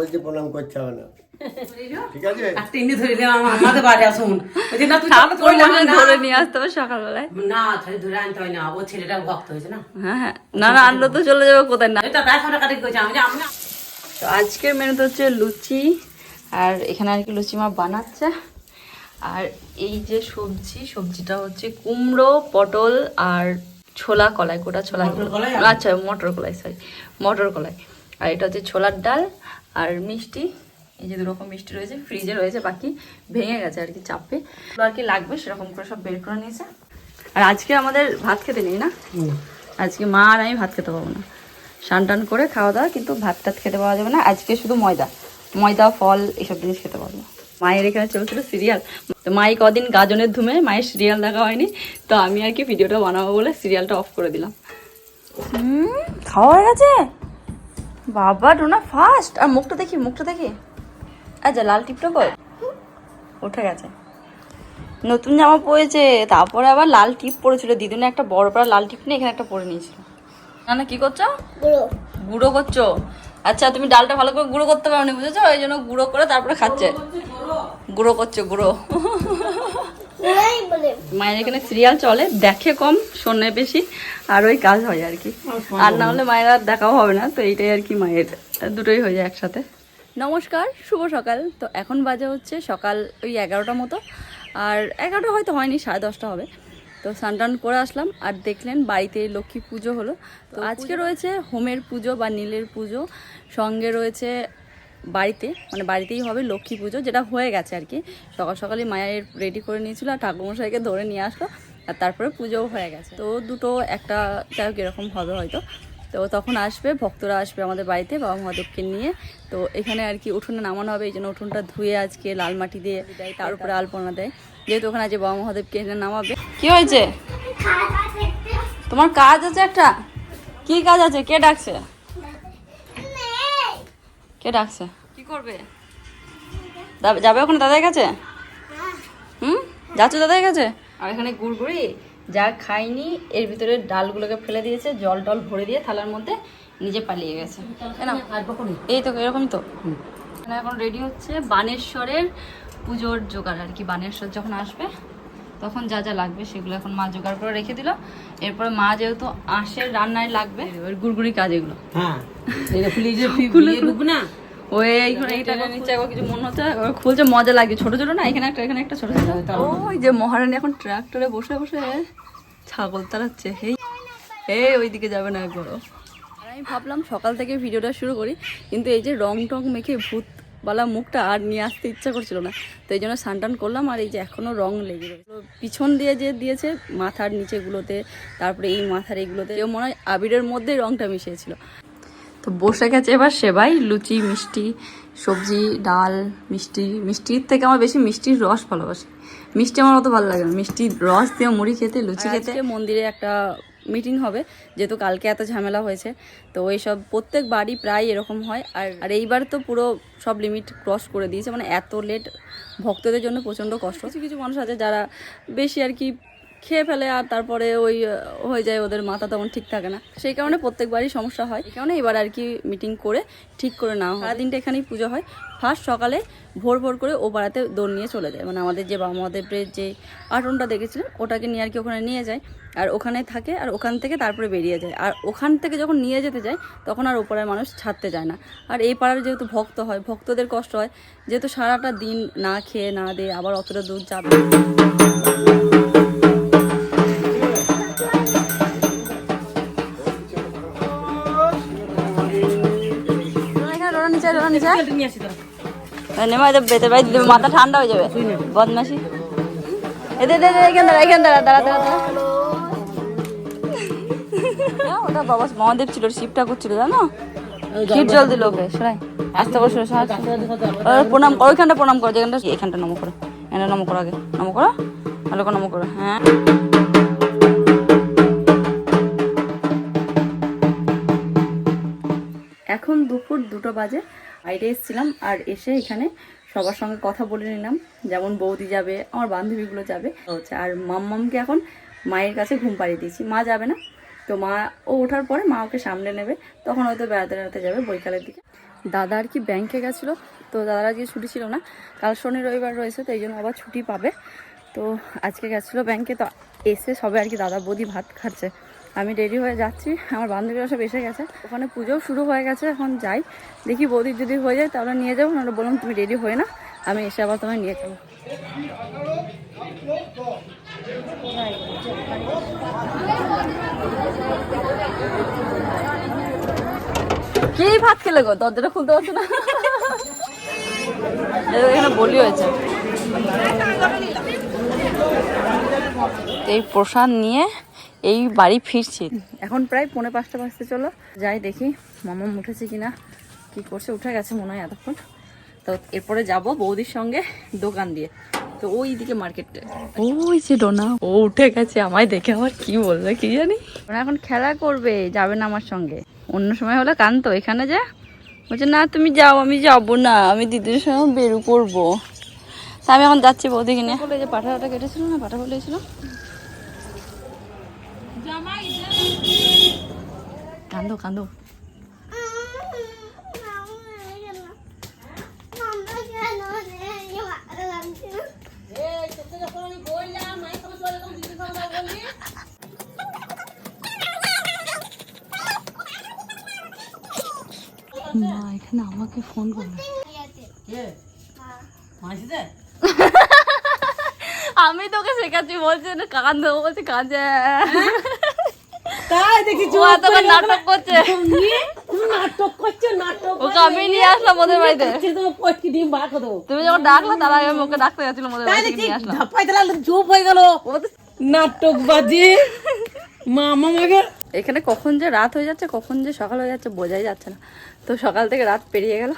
বলছি প্রণাম করতে হবে না। ঠিক আছে? একটা ধরে আমাদের বাড়ি আসুন ওই না তুই। ধরে নিয়ে আসতে হবে সকালবেলায়। না ধরে ধরে আনতে হয় না। ও ছেলেটা ভক্ত হয়েছে না? হ্যাঁ না না আনলো তো চলে যাবে কোথায়? না। এটা তাই ফটো কাটি করেছে আমি আমি তো আজকের মেনুতে হচ্ছে লুচি আর এখানে আর কি লুচি মা বানাচ্ছে। আর এই যে সবজি সবজিটা হচ্ছে কুমড়ো পটল আর ছোলা কলাই গোটা ছোলা। কলাই আচ্ছা মটর কলাই সরি মটর কলাই। আর এটা হচ্ছে ছোলার ডাল আর মিষ্টি এই যে দুরকম মিষ্টি রয়েছে ফ্রিজে রয়েছে বাকি ভেঙে গেছে আর কি চাপে। আর কি লাগবে সেরকম করে সব বের করে নিয়েছে। আর আজকে আমাদের ভাত খেতে নেই না? আজকে মা আর আমি ভাত খেতে পাবো না। স্নান টান করে খাওয়া দাওয়া কিন্তু ভাত টাত খেতে পাওয়া যাবে না। আজকে শুধু ময়দা। ময়দা ফল এসব জিনিস খেতে পারব মায়ের এখানে চলছিল সিরিয়াল। তো মাই কদিন গাজনের ধুমে মায়ের সিরিয়াল দেখা হয়নি। তো আমি আর কি ভিডিওটা বানাবো বলে সিরিয়ালটা অফ করে দিলাম। হুম খাওয়া হয়ে গেছে? বাবা ডোনা ফাস্ট আর মুখটা দেখি মুখটা দেখি। আচ্ছা লাল টিপটা কই উঠে গেছে। নতুন জামা পরেছে তারপরে আবার লাল টিপ পরেছিল। দিদুনে একটা বড় পাড়া লাল টিপ নিয়ে এখানে একটা পরে নিয়েছিল। না না কি করছ? গুঁড়ো। করছ? আচ্ছা তুমি ডালটা ভালো করে গুঁড়ো করতে পারো নি বুঝেছ? ওই জন্য গুঁড়ো করে তারপরে খাচ্ছে। গুঁড়ো করছ গুঁড়ো। মায়ের এখানে সিরিয়াল চলে দেখে কম শোনে বেশি আর ওই কাজ হয় আর কি। আর না হলে মায়ের আর দেখাও হবে না তো এইটাই আর কি মায়ের দুটোই হয়ে যায় একসাথে। নমস্কার শুভ সকাল। তো এখন বাজে হচ্ছে সকাল ওই এগারোটা মতো আর এগারোটা হয়তো হয়নি সাড়ে দশটা হবে। তো স্নান করে আসলাম আর দেখলেন বাড়িতে লক্ষ্মী পুজো হলো। তো আজকে রয়েছে হোমের পুজো বা নীলের পুজো সঙ্গে রয়েছে বাড়িতে মানে বাড়িতেই হবে লক্ষ্মী পুজো, যেটা হয়ে গেছে আর কি। সকাল সকালে মায়ের রেডি করে নিয়েছিল আর ঠাকুরমশাইকে ধরে নিয়ে আসলো, আর তারপরে পুজোও হয়ে গেছে। তো দুটো একটা যাই হোক এরকম হবে হয়তো। তো তখন আসবে, ভক্তরা আসবে আমাদের বাড়িতে, বাবা মহাদেবকে নিয়ে। তো এখানে আর কি উঠোনে নামানো হবে, এই জন্য উঠোনটা ধুয়ে আজকে লাল মাটি দিয়ে দেয় তার উপরে আলপনা দেয়। যেহেতু ওখানে আজকে বাবা মহাদেবকে এনে নামাবে। কি হয়েছে? তোমার কাজ আছে একটা? কি কাজ আছে? কে ডাকছে? কে ডাকছে? কি করবে? যাবে ওখানে দাদার কাছে? হুম? যাচ্ছ দাদার কাছে? আর এখানে গুড়গুড়ি যা খাইনি এর ভিতরে ডালগুলোকে ফেলে দিয়েছে জল টল ভরে দিয়ে থালার মধ্যে নিজে পালিয়ে গেছে। এই তো এরকমই তো। এখন রেডি হচ্ছে বানেশ্বরের পুজোর জোগাড় আর কি বানেশ্বর যখন আসবে তখন যা যা লাগবে সেগুলো এখন মা জোগাড় করে রেখে দিল। এরপরে মা যেহেতু আঁশের রান্নায় লাগবে। ওই গুড়গুড়ি কাজ এগুলো। হ্যাঁ। না? ওই এইখানে এইটা নিচে একবার কিছু মনে হচ্ছে একবার খুলছে মজা লাগে ছোট ছোট না এখানে একটা এখানে একটা ছোট ছোট। ওই যে মহারানী এখন ট্রাক্টরে বসে বসে ছাগল তাড়াচ্ছে। হেই এই ওইদিকে যাবে না আমি ভাবলাম সকাল থেকে ভিডিওটা শুরু করি কিন্তু এই যে রং টং মেখে ভূত বালা মুখটা আর নিয়ে আসতে ইচ্ছা করছিল না। তো এই জন্য সানটান করলাম আর এই যে এখনও রং লেগে রয়েছে। পিছন দিয়ে যে দিয়েছে মাথার নিচেগুলোতে তারপরে এই মাথার এইগুলোতে কেউ মনে হয় আবিরের মধ্যেই রংটা মিশিয়েছিল। তো বসে গেছে এবার সেবাই লুচি মিষ্টি সবজি ডাল মিষ্টি মিষ্টির থেকে আমার বেশি মিষ্টির রস ভালোবাসি। মিষ্টি আমার অত ভালো লাগে না। মিষ্টির রস দিয়ে মুড়ি খেতে লুচি খেতে মন্দিরে একটা মিটিং হবে, যেহেতু কালকে এত ঝামেলা হয়েছে, তো এইসব প্রত্যেক বাড়ি প্রায় এরকম হয়। আর আর এইবার তো পুরো সব লিমিট ক্রস করে দিয়েছে মানে এত লেট ভক্তদের জন্য প্রচণ্ড কষ্ট। কিছু কিছু মানুষ আছে যারা বেশি আর কি খেয়ে ফেলে আর তারপরে ওই হয়ে যায় ওদের মাথা তখন ঠিক থাকে না। সেই কারণে প্রত্যেকবারই সমস্যা হয়। এই কারণে এবার আর কি মিটিং করে ঠিক করে নেওয়া হয়। সারাদিনটা এখানেই পুজো হয়। ফার্স্ট সকালে ভোর ভোর করে ও পাড়াতে দৌড় নিয়ে চলে যায়। মানে আমাদের যে বাবা মহাদেবের যে আটনটা দেখেছিলেন, ওটাকে নিয়ে আর কি ওখানে নিয়ে যায়। আর ওখানে থাকে আর ওখান থেকে তারপরে বেরিয়ে যায়। আর ওখান থেকে যখন নিয়ে যেতে যায়, তখন আর ওপাড়ার মানুষ ছাড়তে যায় না। আর এই পাড়ার যেহেতু ভক্ত হয়, ভক্তদের কষ্ট হয়। যেহেতু সারাটা দিন না খেয়ে, না দিয়ে আবার অতটা দূর যাবে নিয়ে আসি তোরা নেমা এদের বেতে ভাই দিলে মাথা ঠান্ডা হয়ে যাবে। বদমাসি এদের এখান দাঁড়া এখান দাঁড়া দাঁড়া দাঁড়া দাঁড়া। ওটা বাবা মহাদেব ছিল শিব ঠাকুর ছিল জানো? ক্ষীর জল দিল ওকে সরাই আস্তে করে সরে সরে প্রণাম করো ওইখানটা প্রণাম করো যেখানটা এখানটা নম করো। এখানটা নম করো আগে। নম করো? ভালো করে নম করো হ্যাঁ। এখন দুপুর দুটো বাজে। বাইরে এসেছিলাম আর এসে এখানে সবার সঙ্গে কথা বলে নিলাম। যেমন বৌদি যাবে, আমার বান্ধবীগুলো যাবে। হচ্ছে আর মাম্মামকে এখন মায়ের কাছে ঘুম পাড়িয়ে দিয়েছি। মা যাবে না। তো মা, ও ওঠার পরে মা ওকে সামনে নেবে। তখন হয়তো বেড়াতে বেড়াতে যাবে বৈকালের দিকে। দাদা আর কি ব্যাংকে গেছিল। তো দাদার আজকে ছুটি ছিল না। কাল শনি রবিবার রয়েছে, তো এই জন্য আবার ছুটি পাবে। তো আজকে গেছিল ব্যাংকে। তো এসে সবে আর কি দাদা বৌদি ভাত খাচ্ছে। আমি রেডি হয়ে যাচ্ছি। আমার বান্ধবীরা সব এসে গেছে। ওখানে পুজোও শুরু হয়ে গেছে, এখন যাই। দেখি বৌদির যদি হয়ে যায় তাহলে নিয়ে যাব, নাহলে বললাম তুমি রেডি হয়ে না আমি এসে আবার তোমায় নিয়ে যাব। কে ভাত খেলে গো? দরজাটা খুলতে পারছ না? এখানে বলি হয়েছে। এই প্রসাদ নিয়ে এই বাড়ি ফিরছি। এখন প্রায় পৌনে পাঁচটা বাজতে চলো। যাই দেখি মামা উঠেছে কিনা কি করছে উঠে গেছে মনে হয় এতক্ষণ। তো এরপরে যাব বৌদির সঙ্গে দোকান দিয়ে। তো ওই দিকে মার্কেটে ওই যে ডোনা ও উঠে গেছে আমায় দেখে আবার কি বলবে কি জানি। ওরা এখন খেলা করবে যাবে না আমার সঙ্গে। অন্য সময় হলে কানতো এখানে যে। বলছে না তুমি যাও আমি যাব না আমি দিদির সঙ্গে বেরু করব। তা আমি এখন যাচ্ছি বৌদিকে নিয়ে। বলে যে পাঠাটা কেটেছিল না পাঠা বলেছিল। কান্দো কান্দো। মা, এখানে আমাকে ফোন করবে আমি তোকে শেখাচ্ছি, বলছে না কান দেবো বলছে, কাঁদে। তাই দেখি ও নাটক করছে। নাটক করছে নাটক ওকে আমি নিয়ে আসলাম ওদের বাড়িতে। পটকি ডিম বার করো তুমি যখন ডাকলা তার আমি ওকে ডাকতে ওদের নিয়ে আসলাম। ধাপাই চুপ হয়ে গেল। নাটক বাজি। মামা মাগে এখানে কখন যে রাত হয়ে যাচ্ছে কখন যে সকাল হয়ে যাচ্ছে বোঝাই যাচ্ছে না। তো সকাল থেকে রাত পেরিয়ে গেল।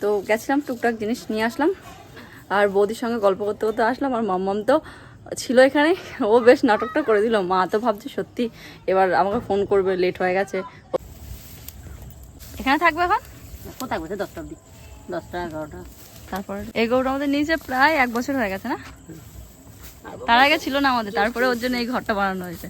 তো গেছিলাম টুকটাক জিনিস নিয়ে আসলাম। আর বৌদির সঙ্গে গল্প করতে করতে আসলাম আর মাম্মাম তো ছিল এখানে। ও বেশ নাটকটা করে দিল। মা তো ভাবছে সত্যি এবার আমাকে ফোন করবে লেট হয়ে গেছে। এখানে থাকবে এখন? কোথায় বসে দশটা অব্দি দশটা এগারোটা। তারপরে এই গরুটা আমাদের নিচে প্রায় এক বছর হয়ে গেছে না? তার আগে ছিল না আমাদের তারপরে ওর জন্য এই ঘরটা বানানো হয়েছে।